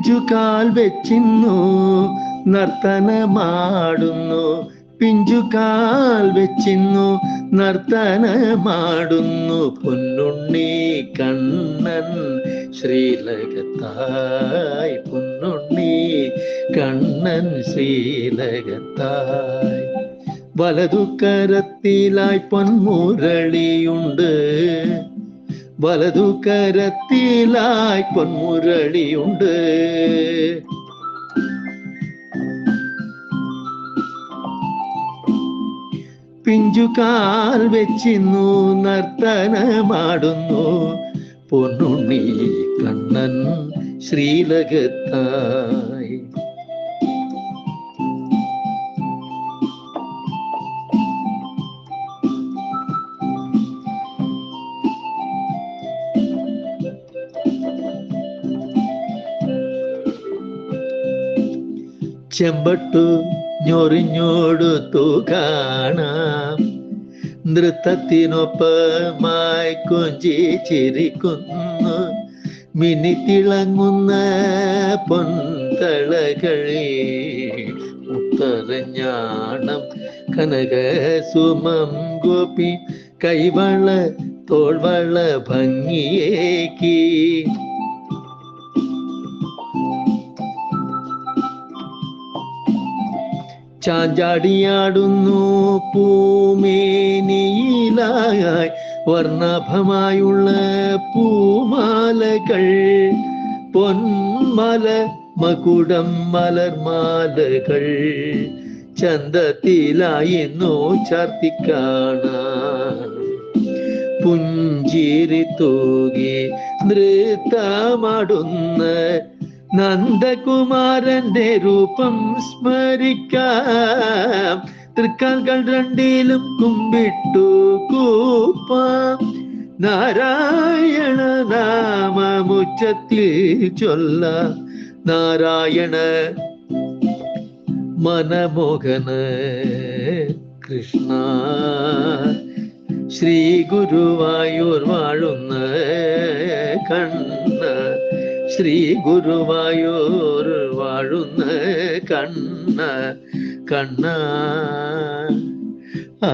പിഞ്ചുകാൽ വെച്ചിന്നു നർത്തനമാടുന്നു. പിഞ്ചുകാൽ വെച്ചിന്നു നർത്തനമാടുന്നു. പൊന്നുണ്ണി കണ്ണൻ ശ്രീലകത്തായ്. പൊന്നുണ്ണി കണ്ണൻ ശ്രീലകത്തായ്. വലതു കരത്തിലായി പൊന്മുരളിയുണ്ട് വലതു കരത്തിലായി പൊന്മുരളിയുണ്ട്. പിഞ്ചുകാൽ വെച്ചിന്നു നർത്തനമാടുന്നു. പൊന്നുണ്ണി കണ്ണൻ ശ്രീലകത്തായി. ചെമ്പട്ടു ഞൊറിഞ്ഞോടുത്തു കാണാം. നൃത്തത്തിനൊപ്പമായി കൊഞ്ചി ചിരിക്കുന്നു. മിന്നിത്തിളങ്ങുന്ന പൊന്തളകളെ മുത്തരഞ്ഞാണം കനകസുമം ഗോപി കൈവള തോൾവള ഭംഗിയേക്ക് ചാഞ്ചാടിയാടുന്നു പൂമേനിയിലായി വർണഭമായുള്ള പൂമാലകൾ. പൊന്മല മകുടം മലർമാലകൾ ചന്തത്തിലായിരുന്നു ചാർത്തിക്കാണാൻ. പുഞ്ചിരി തൂകി നൃത്തമാടുന്ന നന്ദകുമാരന്റെ രൂപം സ്മരിക്കാം. തൃക്കാൽകൾ രണ്ടിലും കുമ്പിട്ടു കൂപ്പാം. നാരായണ നാമമുച്ചത്തിൽ ചൊല്ല. നാരായണ മനമോഹന കൃഷ്ണ. ശ്രീ ഗുരുവായൂർ വാഴുന്ന കണ്ണ. ശ്രീ ഗുരുവായൂർ വാഴുന്ന കണ്ണ കണ്ണ. ആ